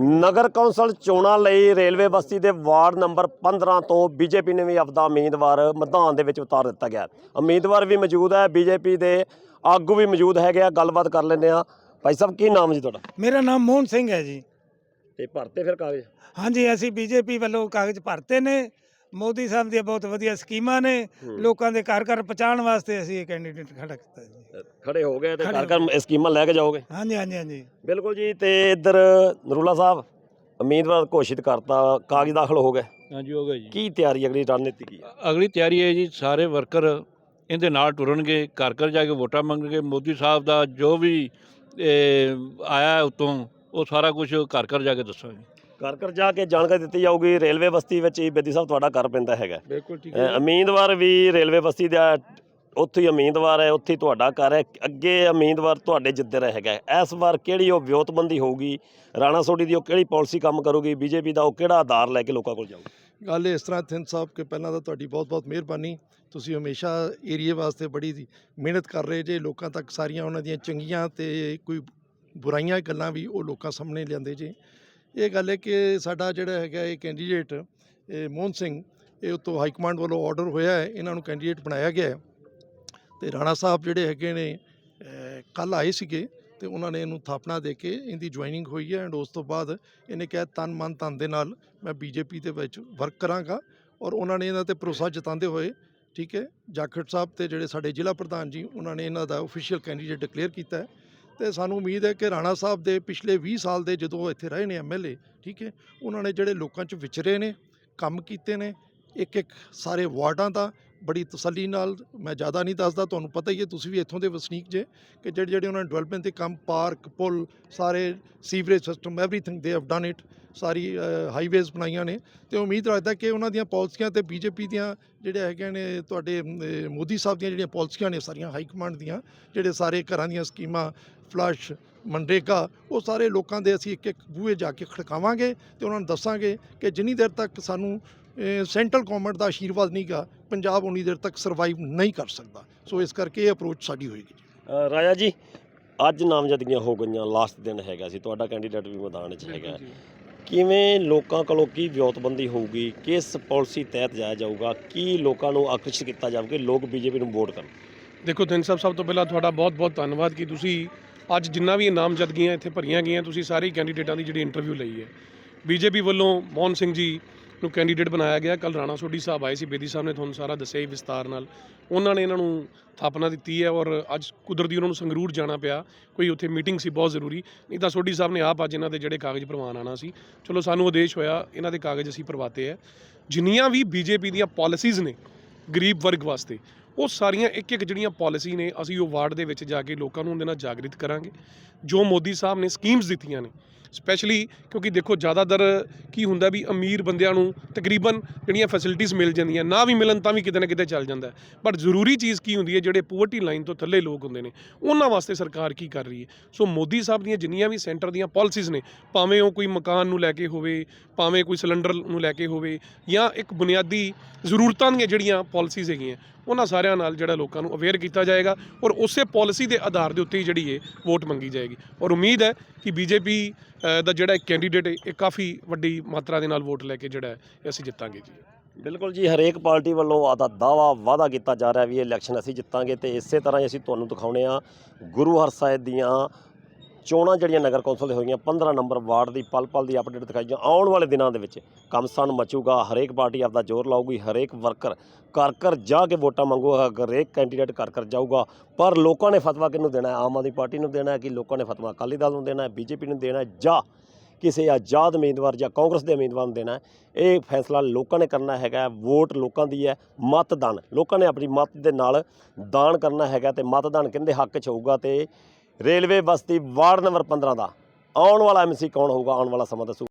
ਨਗਰ council ਚੋਣਾਂ ਲਈ railway ਬਸਤੀ ਦੇ ਵਾਰਡ ਨੰਬਰ 15 ਤੋਂ ਬੀਜੇਪੀ ਨੇ ਵੀ ਆਪਦਾ ਉਮੀਦਵਾਰ ਮੈਦਾਨ ਦੇ ਵਿੱਚ ਉਤਾਰ ਦਿੱਤਾ ਗਿਆ। ਉਮੀਦਵਾਰ ਵੀ ਮੌਜੂਦ ਹੈ ਬੀਜੇਪੀ ਦੇ ਆਗੂ ਵੀ ਮੌਜੂਦ ਹੈਗੇ ਆ ਗੱਲਬਾਤ ਕਰ ਲੈਂਦੇ ਆ ਭਾਈ ਸਾਹਿਬ ਕੀ ਨਾਮ ਜੀ ਤੁਹਾਡਾ? ਮੇਰਾ ਨਾਮ ਮੋਹਨ ਸਿੰਘ ਹੈ ਜੀ। ਤੇ ਭਰਤੇ ਫਿਰ ਕਾਗਜ਼? ਹਾਂਜੀ ਅਸੀਂ ਬੀਜੇਪੀ ਵੱਲੋਂ ਕਾਗਜ਼ ਭਰਤੇ ਨੇ। ਮੋਦੀ ਸਾਹਿਬ ਦੀਆਂ ਬਹੁਤ ਵਧੀਆ ਸਕੀਮਾਂ ਨੇ। ਲੋਕਾਂ ਦੇ ਘਰ ਘਰ ਪਹੁੰਚਾਉਣ ਵਾਸਤੇ ਅਸੀਂ ਇਹ ਕੈਂਡੀਡੇਟ ਖੜਾ ਕੀਤਾ ਜੀ। ਖੜੇ ਹੋ ਗਏ ਤੇ ਘਰ ਘਰ ਸਕੀਮਾਂ ਲੈ ਕੇ ਜਾਓਗੇ? ਹਾਂਜੀ ਹਾਂਜੀ ਹਾਂਜੀ। ਬਿਲਕੁਲ ਜੀ ਤੇ ਇੱਧਰ ਨਰੂਲਾ ਸਾਹਿਬ ਉਮੀਦਵਾਰ ਘੋਸ਼ਿਤ ਕਰਤਾ ਕਾਗਜ਼ ਦਾਖਲ ਹੋ ਗਏ। ਹਾਂਜੀ ਹੋ ਗਿਆ ਜੀ। ਕੀ ਤਿਆਰੀ ਅਗਲੀ ਰਣਨੀਤੀ ਕੀ ਹੈ? ਅਗਲੀ ਤਿਆਰੀ ਹੈ ਜੀ ਸਾਰੇ ਵਰਕਰ ਇਹਦੇ ਨਾਲ ਟੁਰਨਗੇ ਘਰ ਘਰ ਜਾ ਕੇ ਵੋਟਾਂ ਮੰਗਣਗੇ। ਮੋਦੀ ਸਾਹਿਬ ਦਾ ਜੋ ਵੀ ਆਇਆ ਉਤੋਂ ਉਹ ਸਾਰਾ ਕੁਝ ਘਰ ਘਰ ਜਾ ਕੇ ਦੱਸਾਂਗੇ ਘਰ ਘਰ ਜਾ ਕੇ ਜਾਣਕਾਰੀ ਦਿੱਤੀ ਜਾਊਗੀ। ਰੇਲਵੇ ਬਸਤੀ ਵਿੱਚ ਹੀ ਬੇਦੀ ਸਾਹਿਬ ਤੁਹਾਡਾ ਘਰ ਪੈਂਦਾ ਹੈਗਾ। ਬਿਲਕੁਲ ਠੀਕ ਅ, ਉਮੀਦਵਾਰ ਵੀ ਰੇਲਵੇ ਬਸਤੀ ਦਾ ਉੱਥੇ ਹੀ ਉਮੀਦਵਾਰ ਹੈ ਉੱਥੇ ਹੀ ਤੁਹਾਡਾ ਘਰ ਹੈ। ਅੱਗੇ ਉਮੀਦਵਾਰ ਤੁਹਾਡੇ ਜਿੱਧਰ ਹੈਗਾ। ਇਸ ਵਾਰ ਕਿਹੜੀ ਉਹ ਵਿਉਂਤਬੰਦੀ ਹੋਊਗੀ? ਰਾਣਾ ਸੋਢੀ ਦੀ ਉਹ ਕਿਹੜੀ ਪਾਲਿਸੀ ਕੰਮ ਕਰੂਗੀ? ਬੀਜੇਪੀ ਦਾ ਉਹ ਕਿਹੜਾ ਆਧਾਰ ਲੈ ਕੇ ਲੋਕਾਂ ਕੋਲ ਜਾਊਗਾ? ਗੱਲ ਇਸ ਤਰ੍ਹਾਂ ਥਿੰਦ ਸਾਹਿਬ ਕਿ ਪਹਿਲਾਂ ਤਾਂ ਤੁਹਾਡੀ ਬਹੁਤ-ਬਹੁਤ ਮਿਹਰਬਾਨੀ। ਤੁਸੀਂ ਹਮੇਸ਼ਾ ਏਰੀਏ ਵਾਸਤੇ ਬੜੀ ਮਿਹਨਤ ਕਰ ਰਹੇ ਜੇ। ਲੋਕਾਂ ਤੱਕ ਸਾਰੀਆਂ ਉਹਨਾਂ ਦੀਆਂ ਚੰਗੀਆਂ ਤੇ ਕੋਈ ਬੁਰਾਈਆਂ ਗੱਲਾਂ ਵੀ ਉਹ ਲੋਕਾਂ ਸਾਹਮਣੇ ਲਿਆਂਦੇ ਜੇ। ਇਹ ਗੱਲ ਹੈ ਕਿ ਸਾਡਾ ਜਿਹੜਾ ਹੈਗਾ ਇਹ ਕੈਂਡੀਡੇਟ, ਇਹ ਮੋਹਨ ਸਿੰਘ, ਇਹ ਉਤੋਂ ਹਾਈ ਕਮਾਂਡ ਵੱਲੋਂ ਆਰਡਰ ਹੋਇਆ ਹੈ, ਇਹਨਾਂ ਨੂੰ ਕੈਂਡੀਡੇਟ ਬਣਾਇਆ ਗਿਆ ਹੈ। ਤੇ ਰਾਣਾ ਸਾਹਿਬ ਜਿਹੜੇ ਹੈਗੇ ਨੇ ਕੱਲ ਆਏ ਸੀਗੇ ਤੇ ਉਹਨਾਂ ਨੇ ਇਹਨੂੰ ਥਾਪਣਾ ਦੇ ਕੇ ਇਹਦੀ ਜੁਆਇਨਿੰਗ ਹੋਈ ਹੈ ਐਂਡ ਉਸ ਤੋਂ ਬਾਅਦ ਇਹਨੇ ਕਿਹਾ, ਤਨ, ਮਨ, ਧਨ ਦੇ ਨਾਲ ਮੈਂ ਬੀਜੇਪੀ ਦੇ ਵਿੱਚ ਵਰਕ ਕਰਾਂਗਾ। ਔਰ ਉਹਨਾਂ ਨੇ ਇਹਨਾਂ ਤੇ ਭਰੋਸਾ ਜਤਾਉਂਦੇ ਹੋਏ, ਠੀਕ ਹੈ, ਜਾਖੜ ਸਾਹਿਬ ਤੇ ਜਿਹੜੇ ਸਾਡੇ ਜ਼ਿਲ੍ਹਾ ਪ੍ਰਧਾਨ ਜੀ, ਉਹਨਾਂ ਨੇ ਇਹਨਾਂ ਦਾ ਅਫੀਸ਼ੀਅਲ ਕੈਂਡੀਡੇਟ ਡਿਕਲੇਅਰ ਕੀਤਾ ਹੈ। ਤੇ ਸਾਨੂੰ ਉਮੀਦ ਹੈ ਕਿ ਰਾਣਾ ਸਾਹਿਬ ਦੇ ਪਿਛਲੇ 20 ਸਾਲ ਦੇ ਜਦੋਂ ਇੱਥੇ ਰਹੇ ਨੇ ਐਮਐਲਏ ਠੀਕ ਹੈ, ਉਹਨਾਂ ਨੇ ਜਿਹੜੇ ਲੋਕਾਂ 'ਚ ਵਿਚਰੇ ਨੇ, ਕੰਮ ਕੀਤੇ ਨੇ ਇੱਕ ਇੱਕ ਸਾਰੇ ਵਾਰਡਾਂ ਦਾ ਬੜੀ ਤਸੱਲੀ ਨਾਲ ਮੈਂ ਜ਼ਿਆਦਾ ਨਹੀਂ ਦੱਸਦਾ, ਤੁਹਾਨੂੰ ਪਤਾ ਹੀ ਹੈ, ਤੁਸੀਂ ਵੀ ਇੱਥੋਂ ਦੇ ਵਸਨੀਕ ਜੇ ਕਿ ਜਿਹੜੇ ਜਿਹੜੇ ਉਹਨਾਂ ਨੇ ਡਿਵੈਲਪਮੈਂਟ ਦੇ ਕੰਮ ਪਾਰਕ ਪੁਲ, ਸਾਰੇ sewerage system everything they have done it sorry highways ਬਣਾਈਆਂ ਨੇ। ਤੇ ਉਮੀਦ ਰੱਖਦਾ ਕਿ ਉਹਨਾਂ ਦੀਆਂ ਪਾਲਿਸੀਆਂ ਤੇ ਬੀਜੇਪੀ ਦੀਆਂ ਜਿਹੜੇ ਹੈਗੇ ਨੇ, ਤੁਹਾਡੇ ਮੋਦੀ ਸਾਹਿਬ ਦੀਆਂ ਜਿਹੜੀਆਂ ਪਾਲਿਸੀਆਂ ਨੇ, ਸਾਰੀਆਂ ਹਾਈ ਕਮਾਂਡ ਦੀਆਂ, ਜਿਹੜੇ ਸਾਰੇ ਘਰਾਂ ਦੀਆਂ ਸਕੀਮਾਂ ਫਲੱਸ਼ ਮਨਰੇਗਾ, ਉਹ ਸਾਰੇ ਲੋਕਾਂ ਦੇ ਅਸੀਂ ਇੱਕ ਇੱਕ ਬੂਹੇ ਜਾ ਕੇ ਖੜਕਾਵਾਂਗੇ ਤੇ ਉਹਨਾਂ ਨੂੰ ਦੱਸਾਂਗੇ ਕਿ ਜਿੰਨੀ ਦੇਰ ਤੱਕ ਸਾਨੂੰ ਸੈਂਟਰਲ ਗਵਰਨਮੈਂਟ ਦਾ ਆਸ਼ੀਰਵਾਦ ਨਹੀਂਗਾ ਪੰਜਾਬ ਉਨੀ ਦੇਰ ਤੱਕ ਸਰਵਾਈਵ ਨਹੀਂ ਕਰ ਸਕਦਾ। ਸੋ ਇਸ ਕਰਕੇ ਇਹ ਅਪਰੋਚ ਸਾਡੀ ਹੋਏਗੀ ਰਾਜਾ ਜੀ ਅੱਜ ਨਾਮਜ਼ਦਗੀਆਂ ਹੋ ਗਈਆਂ ਲਾਸਟ ਦਿਨ ਹੈਗਾ ਸੀ ਤੁਹਾਡਾ ਕੈਂਡੀਡੇਟ ਵੀ ਮੈਦਾਨ ਵਿੱਚ ਹੈਗਾ। ਕਿਵੇਂ ਲੋਕਾਂ ਕੋਲੋਂ ਕੀ ਵਿਉਂਤਬੰਦੀ ਹੋਊਗੀ ਕਿਸ ਪਾਲਿਸੀ ਤਹਿਤ ਜਾਇਆ ਜਾਊਗਾ ਕੀ ਲੋਕਾਂ ਨੂੰ ਆਕਰਸ਼ਿਤ ਕੀਤਾ ਜਾਊਗਾ ਕਿ ਲੋਕ ਬੀਜੇਪੀ ਨੂੰ ਵੋਟ ਕਰਨ? ਦੇਖੋ ਤਿੰਨ ਸਾਹਿਬ ਸਭ ਤੋਂ ਪਹਿਲਾਂ ਤੁਹਾਡਾ ਬਹੁਤ-ਬਹੁਤ ਧੰਨਵਾਦ ਕਿ ਤੁਸੀਂ ਅੱਜ ਜਿੰਨਾ ਵੀ ਨਾਮਜ਼ਦਗੀਆਂ ਇੱਥੇ ਭਰੀਆਂ ਗਈਆਂ ਤੁਸੀਂ ਸਾਰੇ ਕੈਂਡੀਡੇਟਾਂ ਦੀ ਜਿਹੜੀ ਇੰਟਰਵਿਊ ਲਈ ਹੈ। ਬੀਜੇਪੀ ਵੱਲੋਂ ਮੋਹਨ ਸਿੰਘ ਜੀ ਨੂੰ ਕੈਂਡੀਡੇਟ ਬਣਾਇਆ ਗਿਆ। ਕੱਲ ਰਾਣਾ ਸੋਢੀ ਸਾਹਿਬ ਆਏ ਸੀ, ਬੇਦੀ ਸਾਹਿਬ ਨੇ ਤੁਹਾਨੂੰ ਸਾਰਾ ਦੱਸਿਆ ਹੀ ਵਿਸਤਾਰ ਨਾਲ। ਉਹਨਾਂ ਨੇ ਇਹਨਾਂ ਨੂੰ ਥਾਪਨਾ ਦਿੱਤੀ ਹੈ ਔਰ ਅੱਜ ਕੁਦਰਤੀ ਉਹਨਾਂ ਨੂੰ ਸੰਗਰੂਰ ਜਾਣਾ ਪਿਆ। ਕੋਈ ਉੱਥੇ ਮੀਟਿੰਗ ਸੀ, ਬਹੁਤ ਜ਼ਰੂਰੀ। ਨਹੀਂ ਤਾਂ ਸੋਢੀ ਸਾਹਿਬ ਨੇ ਆਪ ਅੱਜ ਇਹਨਾਂ ਦੇ ਜਿਹੜੇ ਕਾਗਜ਼ ਪ੍ਰਵਾਨ ਆਣਾ ਸੀ। ਚਲੋ, ਸਾਨੂੰ ਆਦੇਸ਼ ਹੋਇਆ, ਇਹਨਾਂ ਦੇ ਕਾਗਜ਼ ਅਸੀਂ ਪ੍ਰਵਾਤੇ ਹੈ। ਜਿੰਨੀਆਂ ਵੀ ਬੀਜੇਪੀ ਦੀਆਂ ਪਾਲਿਸੀਜ਼ ਨੇ ਗਰੀਬ ਵਰਗ ਵਾਸਤੇ, ਉਹ ਸਾਰੀਆਂ ਇੱਕ ਇੱਕ ਜਿਹੜੀਆਂ ਪਾਲਿਸੀ ਨੇ, ਅਸੀਂ ਉਹ ਵਾਰਡ ਦੇ ਵਿੱਚ ਜਾ ਕੇ ਲੋਕਾਂ ਨੂੰ ਉਹਦੇ ਨਾਲ ਜਾਗਰਿਤ ਕਰਾਂਗੇ। ਜੋ ਮੋਦੀ ਸਾਹਿਬ ਨੇ ਸਕੀਮਸ ਦਿੱਤੀਆਂ ਨੇ ਸਪੈਸ਼ਲੀ ਕਿਉਂਕਿ ਦੇਖੋ ਜ਼ਿਆਦਾਤਰ ਕੀ ਹੁੰਦਾ ਵੀ ਅਮੀਰ ਬੰਦਿਆਂ ਨੂੰ ਤਕਰੀਬਨ ਜਿਹੜੀਆਂ ਫੈਸਿਲਿਟੀਆਂ ਮਿਲ ਜਾਂਦੀਆਂ, ਨਾ ਵੀ ਮਿਲਣ ਤਾਂ ਵੀ ਕਿਤੇ ਨਾ ਕਿਤੇ ਚੱਲ ਜਾਂਦਾ ਬਟ ਜ਼ਰੂਰੀ ਚੀਜ਼ ਕੀ ਹੁੰਦੀ ਹੈ, ਜਿਹੜੇ ਪੋਵਰਟੀ ਲਾਈਨ ਤੋਂ ਥੱਲੇ ਲੋਕ ਹੁੰਦੇ ਨੇ, ਉਹਨਾਂ ਵਾਸਤੇ ਸਰਕਾਰ ਕੀ ਕਰ ਰਹੀ ਹੈ? ਸੋ ਮੋਦੀ ਸਾਹਿਬ ਦੀਆਂ ਜਿੰਨੀਆਂ ਵੀ ਸੈਂਟਰ ਦੀਆਂ ਪਾਲਿਸੀਜ਼ ਨੇ, ਭਾਵੇਂ ਉਹ ਕੋਈ ਮਕਾਨ ਨੂੰ ਲੈ ਕੇ ਹੋਵੇ, ਭਾਵੇਂ ਕੋਈ ਸਿਲੰਡਰ ਨੂੰ ਲੈ ਕੇ ਹੋਵੇ, ਜਾਂ ਇੱਕ ਬੁਨਿਆਦੀ ਜ਼ਰੂਰਤਾਂ ਦੀਆਂ ਜਿਹੜੀਆਂ ਪਾਲਿਸੀਜ਼ ਹੈਗੀਆਂ ਉਹਨਾਂ ਸਾਰਿਆਂ ਨਾਲ ਜਿਹੜਾ ਲੋਕਾਂ ਨੂੰ ਅਵੇਅਰ ਕੀਤਾ ਜਾਏਗਾ ਔਰ ਉਸੇ ਪਾਲਿਸੀ ਦੇ ਆਧਾਰ ਦੇ ਉੱਤੇ ਹੀ ਜਿਹੜੀ ਇਹ ਵੋਟ ਮੰਗੀ ਜਾਏਗੀ। ਔਰ ਉਮੀਦ ਹੈ ਕਿ ਬੀਜੇਪੀ ਦਾ ਜਿਹੜਾ ਕੈਂਡੀਡੇਟ ਹੈ, ਇਹ ਕਾਫੀ ਵੱਡੀ ਮਾਤਰਾ ਦੇ ਨਾਲ ਵੋਟ ਲੈ ਕੇ ਜਿਹੜਾ ਅਸੀਂ ਜਿੱਤਾਂਗੇ ਜੀ। ਬਿਲਕੁਲ ਜੀ, ਹਰੇਕ ਪਾਰਟੀ ਵੱਲੋਂ ਆਦਾ ਦਾਵਾ ਵਾਅਦਾ ਕੀਤਾ ਜਾ ਰਿਹਾ ਵੀ ਇਹ ਇਲੈਕਸ਼ਨ ਅਸੀਂ ਜਿੱਤਾਂਗੇ ਤੇ ਇਸੇ ਤਰ੍ਹਾਂ ਹੀ ਅਸੀਂ ਤੁਹਾਨੂੰ ਦਿਖਾਉਣੇ ਆ ਗੁਰੂ ਹਰ ਸਾਹਿਬ ਦੀਆਂ ਚੋਣਾਂ ਜਿਹੜੀਆਂ ਨਗਰ ਕੌਂਸਲ ਦੇ ਹੋਈਆਂ 15 ਨੰਬਰ ਵਾਰਡ ਦੀ ਪਲ ਪਲ ਦੀ ਅਪਡੇਟ ਦਿਖਾਈਆਂ ਆਉਣ ਵਾਲੇ ਦਿਨਾਂ ਦੇ ਵਿੱਚ ਕਮਸਨ ਮਚੂਗਾ। ਹਰੇਕ ਪਾਰਟੀ ਆਪਦਾ ਜ਼ੋਰ ਲਾਊਗੀ, ਹਰੇਕ ਵਰਕਰ ਘਰ ਘਰ ਜਾ ਕੇ ਵੋਟਾਂ ਮੰਗੂਗਾ, ਹਰੇਕ ਕੈਂਡੀਡੇਟ ਘਰ ਘਰ ਜਾਊਗਾ। ਪਰ ਲੋਕਾਂ ਨੇ ਫਤਵਾ ਕਿਹਨੂੰ ਦੇਣਾ ਹੈ? ਆਮ ਆਦਮੀ ਪਾਰਟੀ ਨੂੰ ਦੇਣਾ ਹੈ ਕਿ ਲੋਕਾਂ ਨੇ ਫਤਵਾ ਅਕਾਲੀ ਦਲ ਨੂੰ ਦੇਣਾ ਹੈ, ਬੀਜੇਪੀ ਨੂੰ ਦੇਣਾ ਹੈ ਜਾਂ ਕਿਸੇ ਆਜ਼ਾਦ ਉਮੀਦਵਾਰ ਜਾਂ ਕਾਂਗਰਸ ਦੇ ਉਮੀਦਵਾਰ ਨੂੰ ਦੇਣਾ ਇਹ ਫੈਸਲਾ ਲੋਕਾਂ ਨੇ ਕਰਨਾ ਹੈਗਾ ਵੋਟ ਲੋਕਾਂ ਦੀ ਹੈ, ਮਤਦਾਨ। ਲੋਕਾਂ ਨੇ ਆਪਣੀ ਮਤ ਦੇ ਨਾਲ ਦਾਨ ਕਰਨਾ ਹੈਗਾ ਤੇ ਮਤਦਾਨ ਕਹਿੰਦੇ ਹੱਕ 'ਚ ਹੋਊਗਾ ਤੇ ਰੇਲਵੇ ਬਸਤੀ ਵਾਰਡ ਨੰਬਰ 15 ਦਾ। ਆਉਣ ਵਾਲਾ ਐਮਸੀ ਕੌਣ ਹੋਊਗਾ? ਆਉਣ ਵਾਲਾ ਸਮਾਂ ਦੱਸੂ।